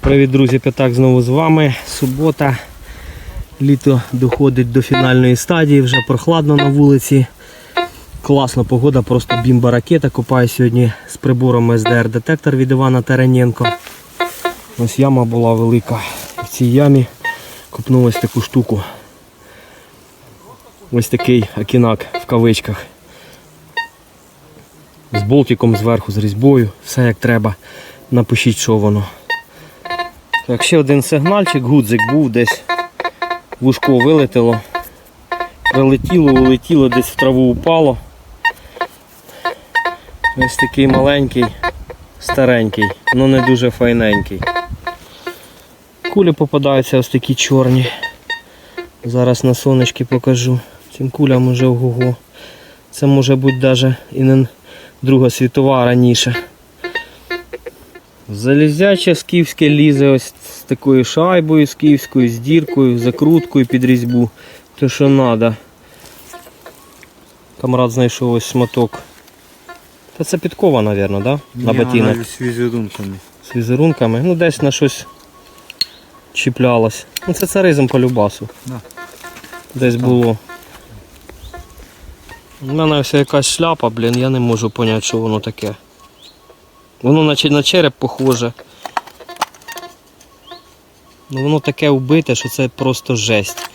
Привіт, друзі, П'ятак знову з вами. Субота. Літо доходить до фінальної стадії, вже прохладно на вулиці. Класна погода, просто бімба ракета. Копаю сьогодні з прибором SDR детектор від Івана Тараненко. Ось яма була велика. В цій ямі копнув ось таку штуку. Ось такий акінак в кавичках. З болтиком зверху, з різьбою, все як треба. Напишіть, що воно. Так, ще один сигнальчик, гудзик був десь. Вушко вилетіло. Прилетіло, улетіло, десь в траву упало. Ось такий маленький, старенький, але не дуже файненький. Кулі попадаються ось такі чорні. Зараз на сонечки покажу. Цим кулям уже ого-го. Це може бути навіть і не Друга світова раніше. Залізяче скіфське лізе ось з такою шайбою скіфською, з діркою, закруткою під різьбу. То що треба. Камрад знайшов ось шматок. Та це підкова, мабуть, да? на ботинок. з візерунками. З візерунками. Ну десь на щось чіплялось. Ну це царизм по любасу. Да. Десь було. У мене ось якась шляпа, блін, я не можу зрозуміти, що воно таке. Воно наче на череп похоже. Ну воно таке вбите, що це просто жесть.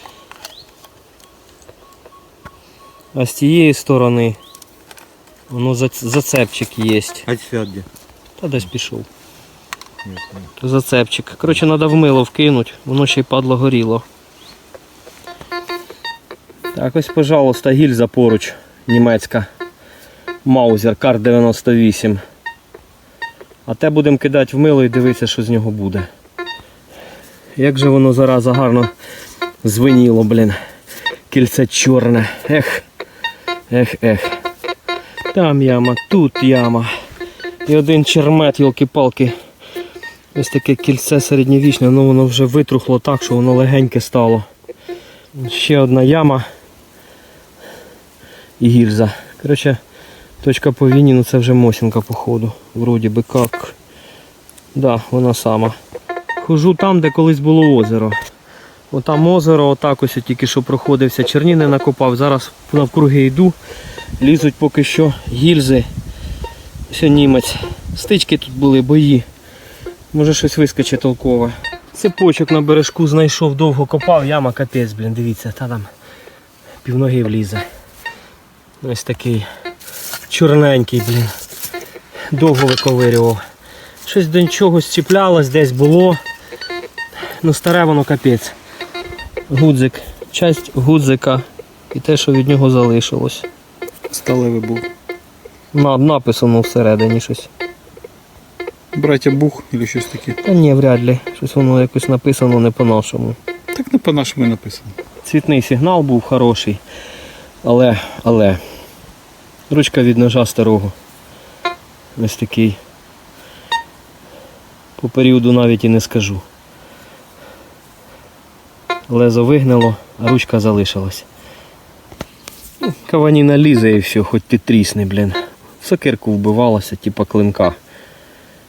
А з тієї сторони воно зацепчик є. А цвят? Та десь пішов. Зацепчик. Коротше, треба в мило вкинути, воно ще й падло горіло. Так, ось, пожалуйста, гільза поруч німецька. Маузер Кар 98. А те будемо кидати в мило і дивитися, що з нього буде. Як же воно зараза гарно звеніло, блін. Кільце чорне. Ех. Ех, ех. Там яма, тут яма. І один чермет, йолки-палки. Ось таке кільце середньовічне, ну воно вже витрухло так, що воно легеньке стало. Ще одна яма і гільза. Коротше, точка по війні, ну це вже Мосінка походу. Вроді би як. Да, вона сама. Хожу там, де колись було озеро. Отам озеро, отак ось тільки що проходився, черніни накопав. Зараз навкруги йду. Лізуть поки що гільзи. Все німець. Стички тут були, бої. Може щось вискочить толкове. Цепочок на бережку знайшов, довго копав, яма капець, блін, дивіться, та там півноги влізе. Ось такий чорненький, блін. Довго виковирював. Щось до чогось чіплялось, десь було. Ну старе воно капець. Гудзик. Часть гудзика і те, що від нього залишилось. Сталевий був. На, написано всередині щось. Браття Бух или щось таке. Та ні, вряд ли. Щось воно якось написано не по-нашому. Так не по-нашому і написано. Цвітний сигнал був хороший. Але, але. Ручка від ножа старого. Ось такий. По періоду навіть і не скажу. Лезо вигнило, а ручка залишилась. Ну, Каваніна лізе і все, хоч ти трісни, блін. В сокирку вбивалася, типа клинка,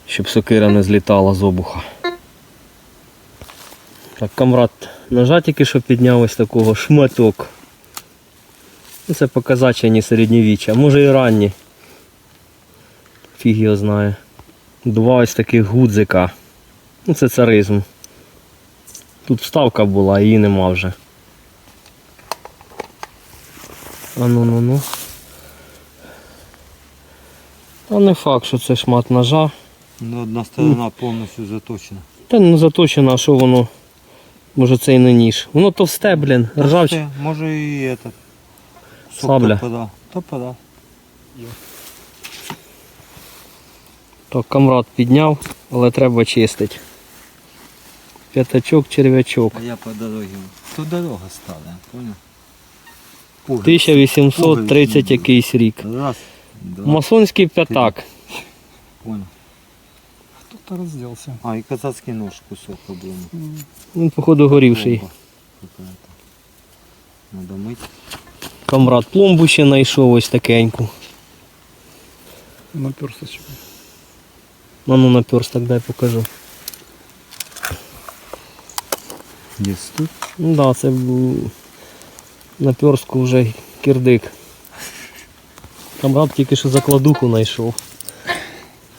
щоб сокира не злітала з обуха. Так, камрад ножа тільки що підняв ось такого шматок. Ну, Це показачені середньовіччя, може і ранні. Фіг його знає. Два ось таких гудзика. Ну це царизм. Тут вставка була, її нема вже. А ну ну ну. Та не факт, що це шмат ножа. Ну, одна сторона повністю заточена. Та не заточено, а що воно. Може це і не ніж. Воно товсте, блін, ржавч. Та, Може і этот. Сабля. Топора. Топора. Так, камрад підняв, але треба чистити. П'ятачок, черв'ячок. А я по дорозі. Тут дорога стала, понял? Пуговиці. 1830 Пуговиці. якийсь рік. Раз, два, Масонський п'ятак. понял. Хто-то розділся. А, і казацький нож кусок обломав. Він, походу, горівший. Бомба какая-то. Надо мыть. Камрад пломбу ще знайшов ось такеньку. Наперсточка. А ну наперсток дай покажу. Є тут. Ну да, це м, наперстку вже кирдик. Камрад тільки що закладуху знайшов.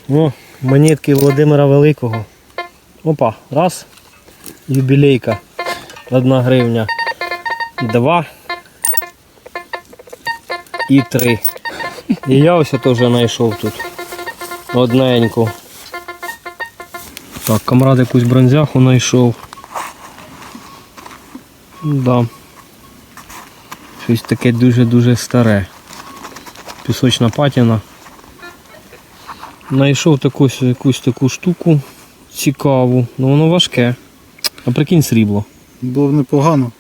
О, монетки Володимира Великого. Опа, раз. Юбілейка. Одна гривня. Два. І три. І я ось теж знайшов тут. Одненьку. Так, камрад якусь бронзяху знайшов. Да. Щось таке дуже-дуже старе. Пісочна патіна. Знайшов таку, якусь таку штуку цікаву, ну воно важке. А прикинь срібло. Було б непогано.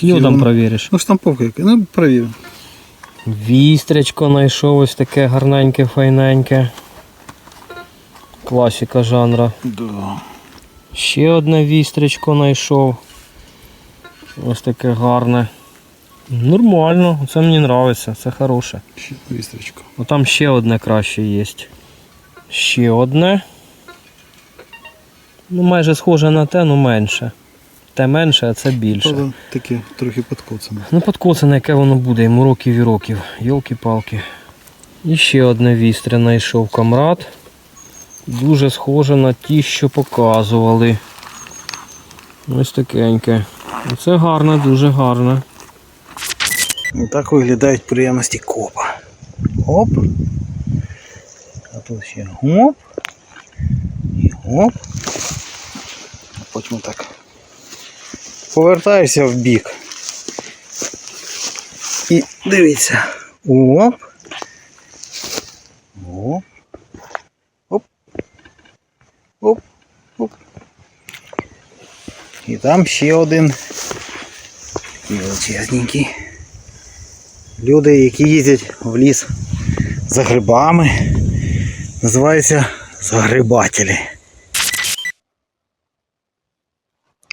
Його там провіриш. Ну, штамповка яка. Ну, перевіримо. Вістрячко знайшов ось таке гарненьке, файненьке. Класика жанра. Да. Ще одне вістрячко знайшов. Ось таке гарне. Нормально, це мені подобається, це хороше. Ще вістрічка. Ну там ще одне краще є. Ще одне. Ну майже схоже на те, ну менше. Те менше, а це більше. Правда, таке трохи підкоцане. Ну подкоцане, яке воно буде, йому років і років. Йолки-палки. І ще одне вістря знайшов камрад. Дуже схоже на ті, що показували. Ось такеньке. Це гарне, дуже гарне. Так виглядають приємності копа. Оп. А тут ще гоп. І гоп. А потім так. Повертаюся в бік. І дивіться. Оп. Оп. Оп. Оп. Оп. І там ще один. Величезненький. Люди, які їздять в ліс за грибами, називаються загрибателі.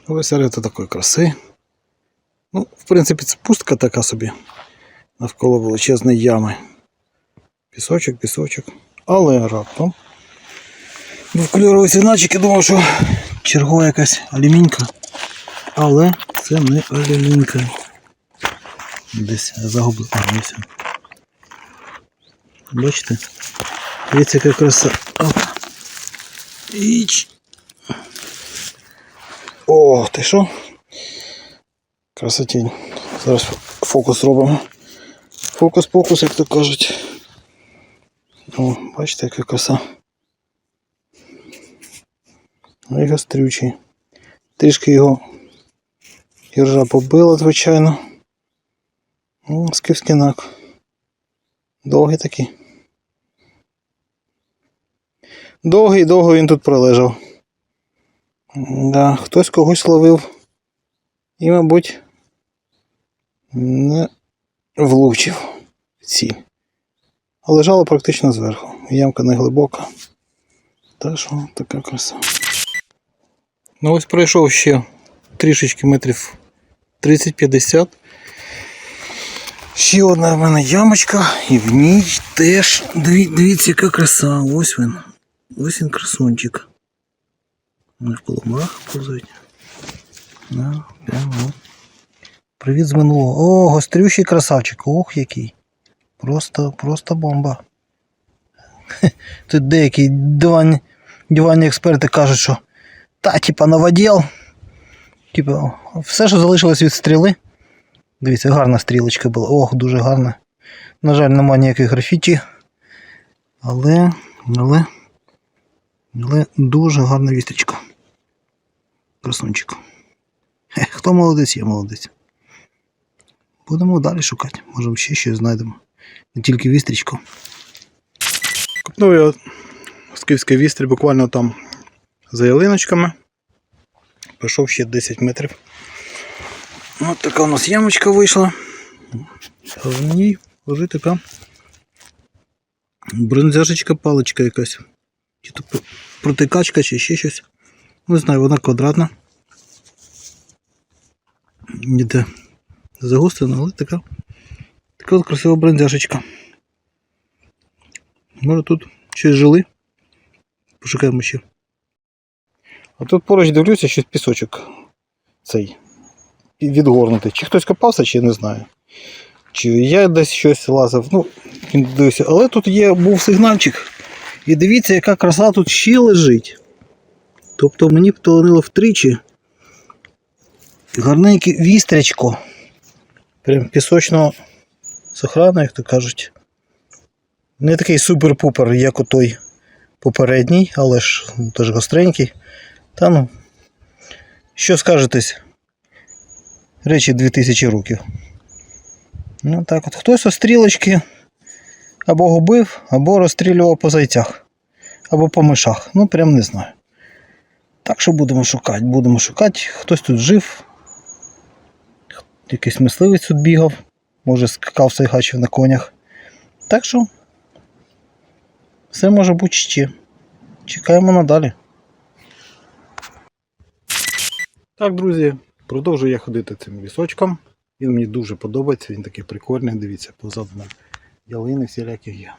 Ось серед такої краси. Ну, в принципі, це пустка така собі. Навколо величезної ями. Пісочок, пісочок. Але раптом. Був кольоровий сигнальчик і думав, що чергова якась алюмінька. Але це не алюмінька. Десь загубив. А, ось. він. Бачите? Дивіться, яка краса. Оп. Іч. О, ти що? Красотінь. Зараз фокус робимо. Фокус-покус, як то кажуть. О, бачите, яка краса. Ну і гострючий. Трішки його іржа побила, звичайно. Ну, скифскінак. Довгий такий. Довгий, довго він тут пролежав. Да, хтось когось ловив. І, мабуть, не влучив ціль. А лежало практично зверху. Ямка не глибока. Так що така краса. Ну ось пройшов ще трішечки метрів 30-50. Ще одна в мене ямочка, і в ній теж. Дивіться, яка краса. Ось він. Ось він красунчик. Вони в полумах повзуть. Да, прямо. Привіт з минулого. О, гострющий красавчик. Ох, який. Просто, просто бомба. Тут деякі диванні, диванні експерти кажуть, що та, типа, новоділ. Типа, все, що залишилось від стріли. Дивіться, гарна стрілочка була. Ох, дуже гарна. На жаль, немає ніяких графіті. Але, але, але дуже гарна вістрічка. Красунчик. Хто молодець, я молодець. Будемо далі шукати. Можемо ще щось знайдемо. Не тільки вістрічку. Ну я скифський вістрі буквально там за ялиночками. Пройшов ще 10 метрів. Ось така у нас ямочка вийшла. А в ній лежить така бронзяшечка паличка якась. Чи то протикачка, чи ще щось. Не знаю, вона квадратна. Ніде загострена, але така така от красива брендяшечка. Може тут щось жили? Пошукаємо ще. А тут поруч дивлюся, щось пісочок цей відгорнутий. Чи хтось копався, чи не знаю. Чи я десь щось лазив. Ну, дивився. Але тут є, був сигнальчик. І дивіться, яка краса тут ще лежить. Тобто мені поталанило втричі. Гарненьке вістрячко. Прям пісочно сохрана, як то кажуть. Не такий супер-пупер, як у той попередній, але ж ну, теж гостренький. Та ну. Що скажетесь? Речі 2000 років. Ну так от. Хтось о стрілочки або губив, або розстрілював по зайцях, або по мишах. Ну, прям не знаю. Так що будемо шукати, будемо шукати. Хтось тут жив. Якийсь мисливець тут бігав, може скакав сайгачів на конях. Так що все може бути ще. Чекаємо надалі. Так, друзі, продовжую я ходити цим лісочком. Він мені дуже подобається, він такий прикольний. Дивіться, позаду мене ялини всілякі є.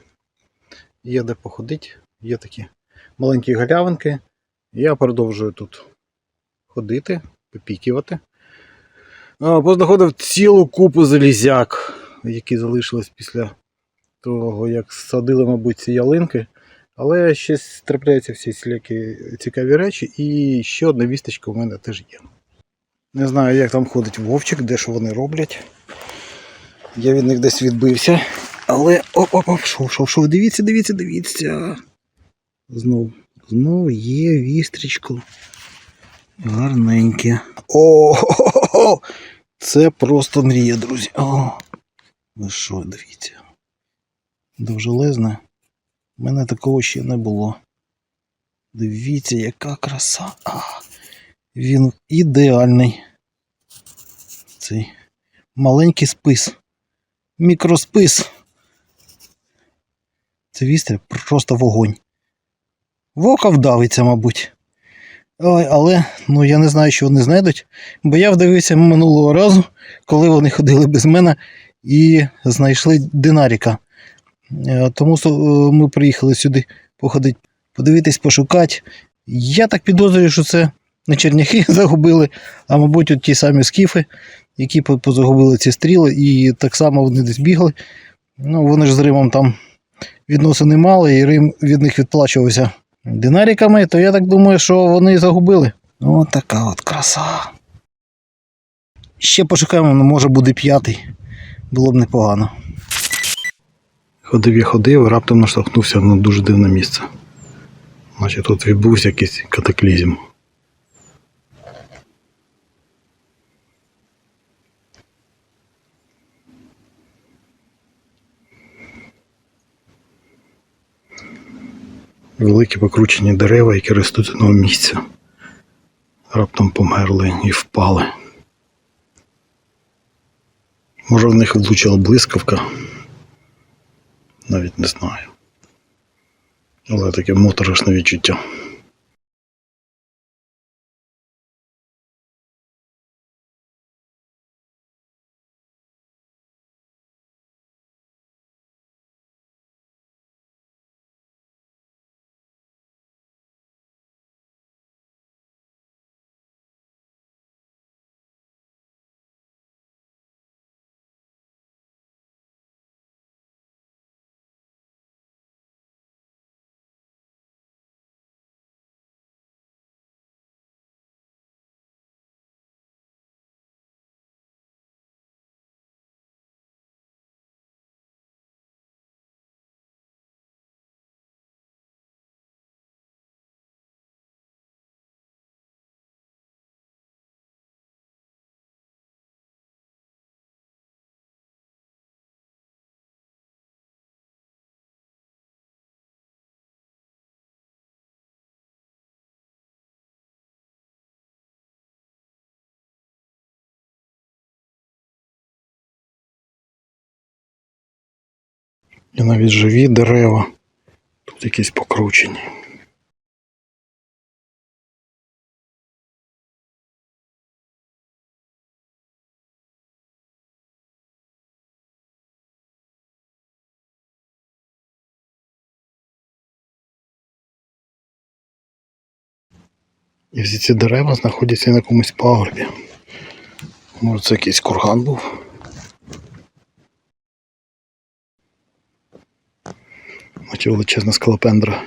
Є де походити, є такі маленькі галявинки. Я продовжую тут ходити, попікувати. Познаходив цілу купу залізяк, які залишились після того, як садили, мабуть, ці ялинки. Але ще трапляються всі всілякі цікаві речі, і ще одна вісточка у мене теж є. Не знаю, як там ходить Вовчик, де що вони роблять. Я від них десь відбився. Але оп-оп-оп, шов, шов, шов, дивіться, дивіться, дивіться. Знов, знов є вістрічко. Гарненьке. О, хо-хо-хо! це просто мрія, друзі. О, ви що, дивіться. Довжелезне. У мене такого ще не було. Дивіться, яка краса. А, він ідеальний. Цей маленький спис. Мікроспис. Це вістря просто вогонь. Вока вдавиться, мабуть. Ой, але ну я не знаю, що вони знайдуть, бо я вдивився минулого разу, коли вони ходили без мене і знайшли динаріка. Е, Тому е, ми приїхали сюди походити, подивитись, пошукати. Я так підозрюю, що це не черняхи загубили, а мабуть, от ті самі скіфи, які позагубили ці стріли, і так само вони десь бігли. Ну, вони ж з Римом там відносини мали, і Рим від них відплачувався динаріками, то я так думаю, що вони загубили. Ось така от краса. Ще пошукаємо, ну, може буде п'ятий. Було б непогано. Ходив я ходив, раптом наштовхнувся на дуже дивне місце. Значить, тут відбувся якийсь катаклізм. Великі покручені дерева, які ростуть одного місця. Раптом померли і впали. Може в них влучила блискавка. Навіть не знаю. Але таке моторошне відчуття. І навіть живі дерева. Тут якісь покручені. І всі ці дерева знаходяться на якомусь пагорбі. Може це якийсь курган був. Наче величезна скалопендра.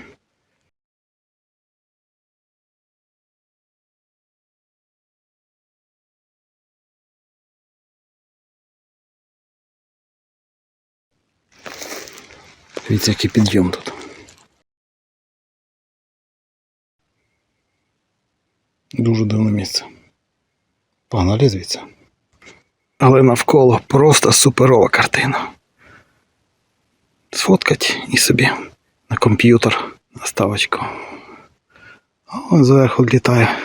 Дивіться, який підйом тут. Дуже дивне місце. Погнали звідси. Але навколо просто суперова картина. Сфоткать і собі на комп'ютер наставочку. О, зверху літає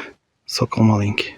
сокол маленький.